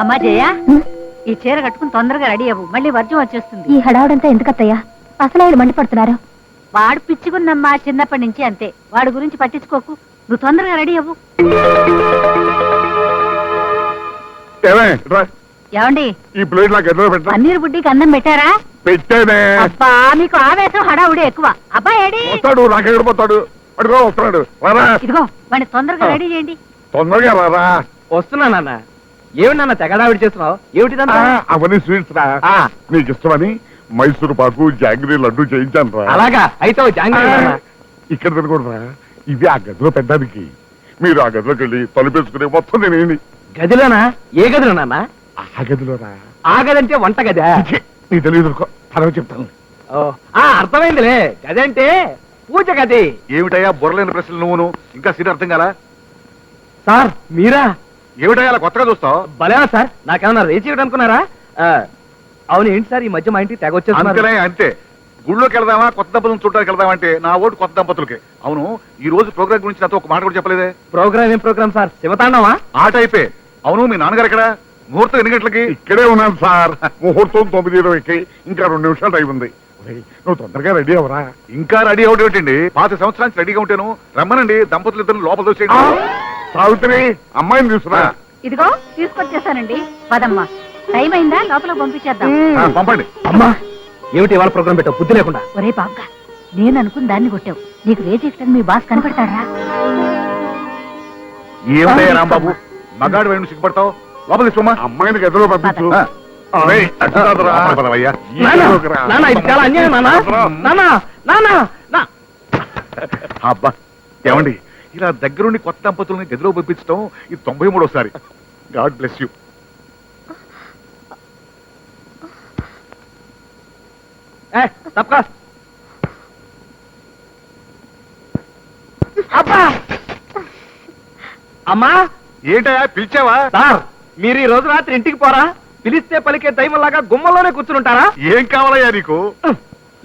అమ్మా జయ ఈ చీర కట్టుకుని తొందరగా రెడీ అవ్వు. మళ్ళీ వర్జం వచ్చేస్తుంది. ఈ హడావుడంతా ఎందుకత్తయ్యా? అసలు ఆయన మండిపడుతున్నారు. వాడు పిచ్చుకున్నమ్మా చిన్నప్పటి నుంచి అంతే. వాడి గురించి పట్టించుకోకు. నువ్వు తొందరగా రెడీ అవ్వు. ఏమండి? ఈ ప్లేట్ నాకు ఎదురు పెట్టా పన్నీర్ బుడ్డికి అన్నం పెట్టారా? పెట్టానే. అబ్బా మీకు ఆవేశం హడావుడి ఎక్కువ. అబ్బా ఏడి? వస్తాడు పోతాడు? అడుగో వస్తున్నాడు. రారా ఇదిగో వాడిని తొందరగా రెడీ చేయండి. తొందరగా రారా వస్తున్నా ఏమి నాన్న తెగడావిడి చేస్తున్నావు? ఆ, ఏమిటిదంతా అవన్నీ స్వీట్స్ రా. నీకు ఇష్టమని మైసూరు పాకు జాంగ్రీ లడ్డు చేయించాను రా. అలాగా? అయితే జాంగ్రీ. ఇక్కడ తినకూడరా ఇది ఆ గదిలో పెద్దానికి మీరు ఆ గదిలోకి వెళ్ళి తలుపేసుకుని మొత్తం నేనేంటి గదిలోనా? ఏ గదిలో నాన్న? ఆ గదిలో రా ఆ గదంటే వంట గదా? నీకు తెలియదు తర్వాత చెప్తాను. అర్థమైందిలే. గదంటే పూజ గది. ఏమిటయ్యా బుర్రలేని ప్రశ్నలు నువ్వును? ఇంకా సీట్ అర్థం కాలా? సార్ మీరా? ఏమిటయ్యా అలా కొత్తగా చూస్తావు? భలేనా సార్ నాకేమన్నా రేచి ఇవ్వడం అనుకున్నారా? ఆ, అవును ఏంటి సార్ ఈ మధ్య మా ఇంటికి తెగ అంతేనే వచ్చేస్తున్నారు అంతే. గుళ్ళోకి వెళ్దామా కొత్త దంపతులను చూడడానికి వెళ్దామా అంటే నా ఓటు కొత్త దంపతులకి. అవును ఈ రోజు ప్రోగ్రామ్ గురించి నాతో ఒక మాట కూడా చెప్పలేదే. ప్రోగ్రామ్ ఏం ప్రోగ్రామ్ సార్? శివతాండవా? ఆట అయిపోయి అవును మీ నాన్నగారు ఎక్కడ? ముహూర్తం ఎన్ని గంటలకి? ఇక్కడే ఉన్నాను సార్. ముహూర్తం తొమ్మిది ఇరవైకి. ఇంకా రెండు నిమిషాలు టైం ఉంది. నువ్వు తొందరగా రెడీ అవరా ఇంకా రెడీ అవుట్ ఏమిటండి పాత సంవత్సరానికి రెడీగా ఉంటాను రమ్మనండి దంపతులు ఇద్దరు లోపల దోసేయండి సావిత్రి అమ్మాయిని తీసుకురా. ఇదిగో తీసుకొచ్చేసానండి. పదమ్మా. టైం అయిందా? లోపల పంపించేద్దాం. పంపండి. అమ్మా ఏమిటి ఇవాళ ప్రోగ్రామ్ పెట్టావు? బుద్ధి లేకుండా. ఒరే బాబుగా నేను అనుకుని దాన్ని కొట్టావు. నీకు రేజెక్ట్ మీ బాస్ కనపడతాడా ఏమిటయ్యా రాంబాబు? మగాడు వేణు సిగ్గుపడతావు? లోపల అమ్మాయిని గదిలో పంపించు. ఇది చాలా అన్యాయం అబ్బా. ఏమండి? ఇలా దగ్గరుండి కొత్త దంపతుల్ని గదిలో పంపించడం ఇది తొంభై మూడోసారి. God bless you. తప్పకా. అబ్బా! అమ్మా! ఏంటయ్యా పిలిచావా? సార్ మీరు ఈ రోజు రాత్రి ఇంటికి పోరా? పిలిస్తే పలికే దైవంలాగా గుమ్మలోనే కూర్చుంటారా ఏం కావాలయ్యా నీకు?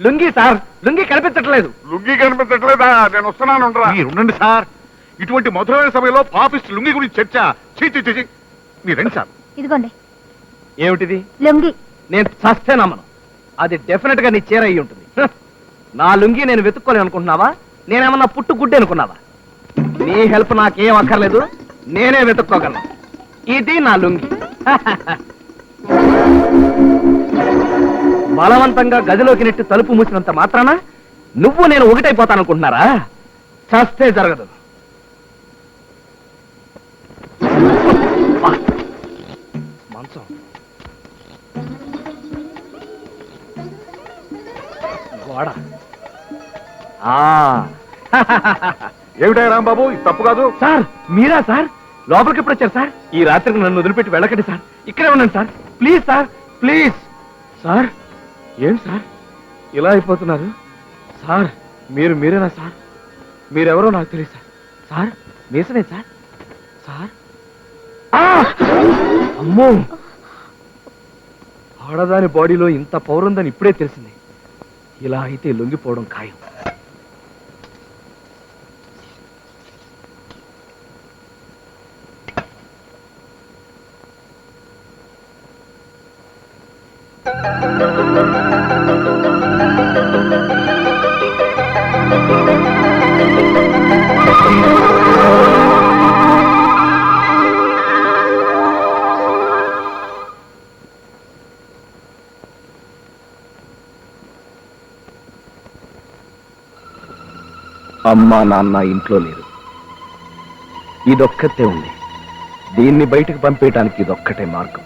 లుంగి సార్ లుంగి కనిపించట్లేదు. లుంగి కనిపించట్లేదా? నేను వస్తున్నాను ఉండరా. మీరు ఉండండి సార్. ఇటువంటి మధురమైన సమయంలో పాపిస్ట్ లుంగి గురించి చర్చ. చీ చీ చీ, చీ మీరు రండి సార్. ఇదిగోండి. ఏమిటిది? లొంగి. నేను చస్తే నమ్మను. అది డెఫినెట్గా నీ చీర అయి ఉంటుంది. హ! నా లుంగి నేను వెతుక్కోలేను అనుకుంటున్నావా? నేనేమన్నా పుట్టు గుడ్డి అనుకున్నావా? నీ హెల్ప్ నాకేం అక్కర్లేదు. నేనే వెతుక్కోగలను. ఇది నా లుంగి. బలవంతంగా గదిలోకి నెట్టి తలుపు మూసినంత మాత్రాన నువ్వు నేను ఒకటైపోతాననుకుంటున్నారా? చస్తే జరగదు! మంచం. గోడ. ఆ. ఏమిటయ్యా రాంబాబు? ఇది తప్పు కాదు. సార్ మీరా సార్? లోపలికి ఎప్పుడు వచ్చారు సార్? ఈ రాత్రికి నన్ను వదిలిపెట్టి వెళ్ళకండి సార్. ఇక్కడే ఉన్నాను sir. Please sir please. Sir ఏం సార్? ఇలా అయిపోతున్నారు? సార్ మీరు మీరేనా సార్? మీరెవరో నాకు తెలియదు సార్. సార్ మీసనే సార్? సార్? అమ్మో! ఆడదాని బాడీలో ఇంత పౌరుందని ఇప్పుడే తెలిసింది. ఇలా అయితే లొంగిపోవడం ఖాయం. అమ్మా నాన్న ఇంట్లో లేరు. ఇదొక్కతే ఉంది. దీన్ని బయటకు పంపేయటానికి ఇదొక్కటే మార్గం.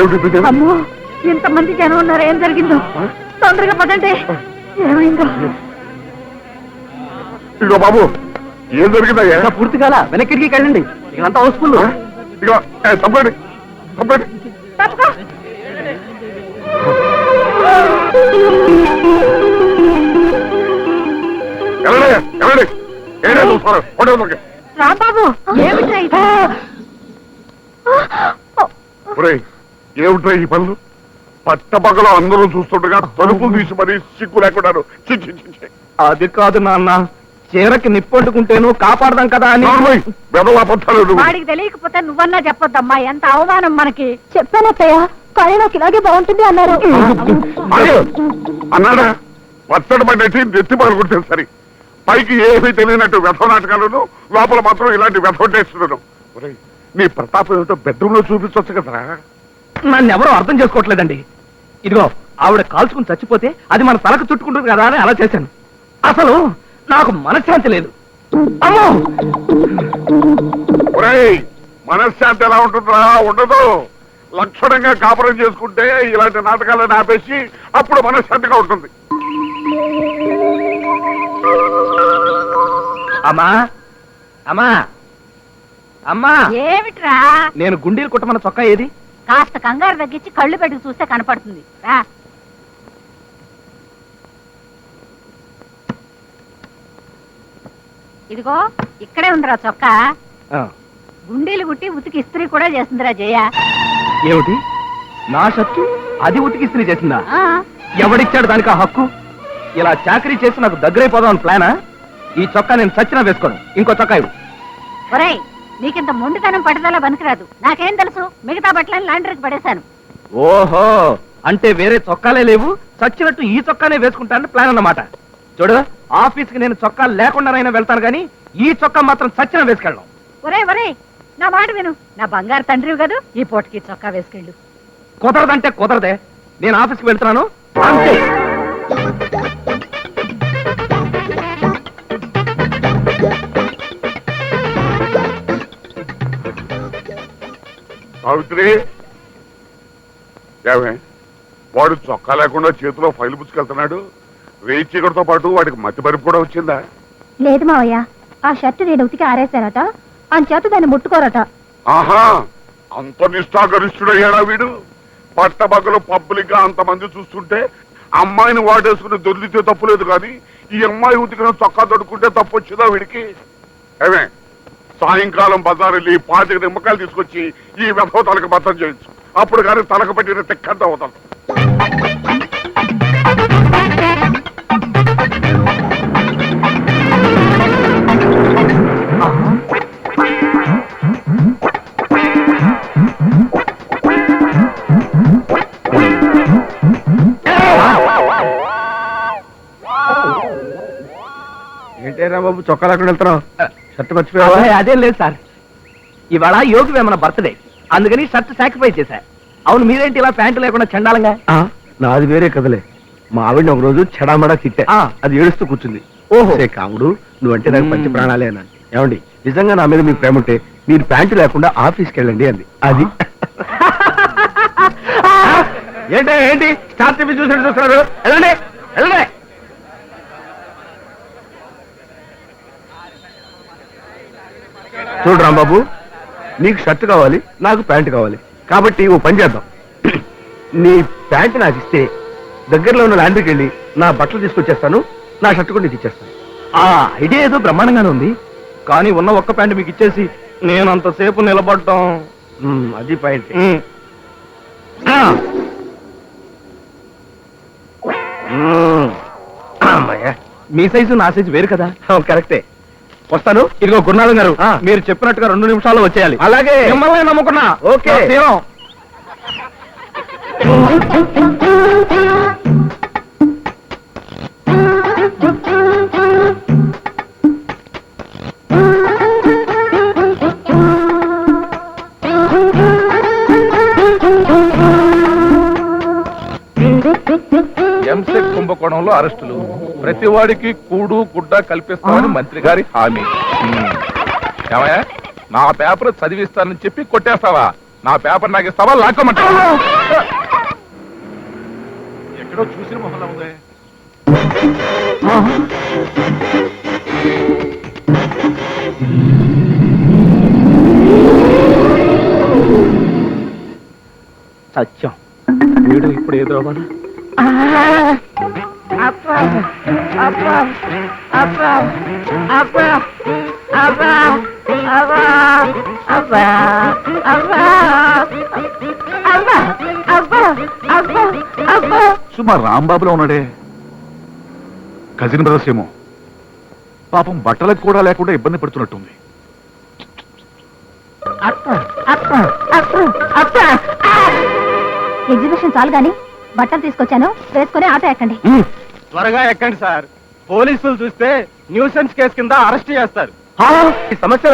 ఏమిటి? అమ్మో! ఇంతమంది జనం ఉన్నారు ఏం జరిగిందో? తొందరగా పదండి. ఏమైందో? ఇదిగో బాబు ఏం జరిగిందయ్యా? ఇంకా పూర్తి కాల వెనక్కిడికి వెళ్ళండి ఇక్కడంతా హౌస్ఫుల్ ఏ, తప్పండి తప్పండి. రాంబాబు ఏమిట్రా ఈ పనులు? పట్టపగలు అందరూ చూస్తుండగా తలుపు తీసి మరీ సిగ్గు లేకున్నారు చి, చి, చి, చి. అది కాదు నాన్న. చీరకి నిప్పంటుకుంటేను కాపాడదాం కదా అని. వాడికి తెలియకపోతే నువ్వన్నా చెప్పొద్దమ్మా. ఎంత అవమానం మనకి. చెప్పానత్తయ్య కానీ నాకు ఇలాగే బాగుంటుంది అన్నారు. అన్నాడా? వత్తడి పడినట్టు నెత్తి పగలుకుంటే సరే. పైకి ఏమీ తెలియనట్టు వ్యథ నాటకాలను లోపల మాత్రం ఇలాంటి వ్యథ చేస్తున్నాను ఒరేయ్, నీ ప్రతాపం ఏమిటో బెడ్రూమ్లో చూపించవచ్చు కదరా. నన్ను ఎవరో అర్థం చేసుకోవట్లేదండి. ఇదిగో ఆవిడ కాల్చుకుని చచ్చిపోతే అది మన తలకు చుట్టుకుంటుంది కదా అని అలా చేశాను. అసలు నాకు మనశ్శాంతి లేదు. అమ్మో! ఒరేయ్ మనశ్శాంతి ఎలా ఉంటుందా ఉండదు. లక్షణంగా కాపురం చేసుకుంటే ఇలాంటి నాటకాలను ఆపేసి అప్పుడు మనశ్శాంతిగా ఉంటుంది. అమ్మా! అమ్మా! అమ్మా! ఏమిట్రా? నేను గుండీలు కుట్టమన్న చొక్కా ఏది? కాస్త కంగారు తగ్గించి కళ్ళు పెట్టి చూస్తే కనపడుతుంది. రా. ఇదిగో ఇక్కడే ఉందిరా చొక్కా. గుండీలు గుట్టి ఉతికి ఇస్త్రీ కూడా చేస్తుందిరా జయ. ఏమిటి? నా షర్టు అది ఉతికి ఇస్త్రీ చేసిందా? ఆ, ఎవడిచ్చాడు దానికి ఆ హక్కు? ఇలా చాకరీ చేసి నాకు దగ్గరైపోదాం ప్లానా? ఈ చొక్కా నేను చచ్చినా వేసుకోను. ఇంకో చొక్కా ఇవ్వు. ఒరేయ్ నీకింత మొండితనం పట్టుదల పనికిరాదు. నాకేం తెలుసు? మిగతా బట్టలను లాండ్రీకి పడేశాను. ఓహో అంటే వేరే చొక్కాలే లేవు? చచ్చినట్టు ఈ చొక్కానే వేసుకుంటానని ప్లాన్ అన్నమాట. చూడు ఆఫీస్కి నేను చొక్కా లేకుండానైనా వెళ్తాను కానీ ఈ చొక్కా మాత్రం చచ్చిన వేసుకెళ్ళడం ఒరేయ్ ఒరేయ్ నా మాట విను. నా బంగారు తండ్రివి కదూ ఈ పూటకి చొక్కా వేసుకెళ్ళు. కుదరదంటే కుదరదే. నేను ఆఫీస్కి వెళ్తున్నాను. అంతే. సావిత్రి! ఏమే వాడు చొక్కా లేకుండా చేతిలో ఫైల్ పుచ్చుకెళ్తున్నాడు. రేయి చీకటితో పాటు వాడికి మతి పరిపు కూడా వచ్చిందా? లేదు మావయ్య ఆ షర్ట్ నేను ఉతికి ఆరేశారట అంచేత దాన్ని ముట్టుకోరట. ఆహా అంత నిష్ఠాగరిష్ఠుడయ్యాడా వీడు? పట్టబగ్గలు పబ్లిక్గా అంతమంది చూస్తుంటే అమ్మాయిని వాడేసుకుని దొర్లితే తప్పు లేదు కానీ ఈ అమ్మాయి ఉతికిన చొక్కా తొడుకుంటే తప్పు వచ్చిందా వీడికి? ఏమే సాయంకాలం బజార్ వెళ్ళి పాతిక నిమ్మకాయలు తీసుకొచ్చి ఈ వ్యభవ తలకు బద్దం చేయొచ్చు. అప్పుడు కానీ తలకు పెట్టిన తెక్కంత అవుతాం. ఏంటేరా బాబు చొక్కా లేకుండా వెళ్తున్నావు? షర్ట్ మర్చిపోయావా? అదేం లేదు సార్. ఇవాళ యోగి వేమన బర్త్డే అందుకని షర్ట్ సాక్రిఫైస్ చేశా. అవును మీరేంటి ఇలా ప్యాంటు లేకుండా చండాలంగా? నాది వేరే కదలే మా ఆవిడ ఒక రోజు చెడామడా తిట్టా. అది ఏడుస్తూ కూర్చుంది. ఓహో. "సే కాముడు నువ్వంటే నాకు పంచి ప్రాణాలే అన్నాను ఏమండి నిజంగా నా మీద మీకు ప్రేమ ఉంటే మీరు ప్యాంటు లేకుండా ఆఫీస్కి వెళ్ళండి అంది. అది. ఏంటి ఏంటి? స్టార్ టీవీ చూసినట్టు చూస్తున్నారు. వెళ్ళండి వెళ్ళండి. చూడు రాంబాబు నీకు షర్ట్ కావాలి నాకు ప్యాంటు కావాలి. కాబట్టి ఓ పని చేద్దాం. నీ ప్యాంటు నాకు ఇస్తే దగ్గరలో ఉన్న లాండ్రీకి వెళ్ళి నా బట్టలు తీసుకొచ్చేస్తాను నా షర్ట్ కూడా నీకు ఇచ్చేస్తాను. ఆ ఐడియా ఏదో బ్రహ్మాండంగానే ఉంది. కానీ ఉన్న ఒక్క ప్యాంటు మీకు ఇచ్చేసి నేను అంతసేపు నిలబడటం ఉమ్, అది పాయింట్ ఉమ్. ఆ, ఉమ్. అమ్మయ్య. మీ సైజు నా సైజు వేరు కదా? కరెక్టే. వస్తాను. ఇదిగో గురునాథం గారు. మీరు చెప్పినట్టుగా రెండు నిమిషాల్లో వచ్చేయాలి. అలాగే. మిమ్మల్ని నమ్ముకున్నా. ఓకే. కుంభకోణంలో అరెస్టులు. ప్రతి వాడికి కూడు గుడ్డ కల్పిస్తామని మంత్రి గారి హామీ. ఏమయ్య? నా పేపర్ చదివిస్తానని చెప్పి కొట్టేస్తావా? నా పేపర్ నాకు ఇస్తావా? లాక్కోమంటావా? ఎక్కడో చూసిన మొహంలో ఉంది. సత్యం. వీడు ఇప్పుడు ఏదో అవ్వాలి. సుమా రాంబాబులో ఉన్నాడే కజిన్ బ్రదర్స్ ఏమో పాపం బట్టలకు కూడా లేకుండా ఇబ్బంది పడుతున్నట్టుంది ఎగ్జిబిషన్ చాలు గాని బట్టలు తీసుకొచ్చాను. వేసుకొని ఆటో ఎక్కండి. త్వరగా ఎక్కండి సార్. పోలీసులు చూస్తే న్యూసెన్స్ కేసు కింద అరెస్ట్ చేస్తారు. ఈ సమస్య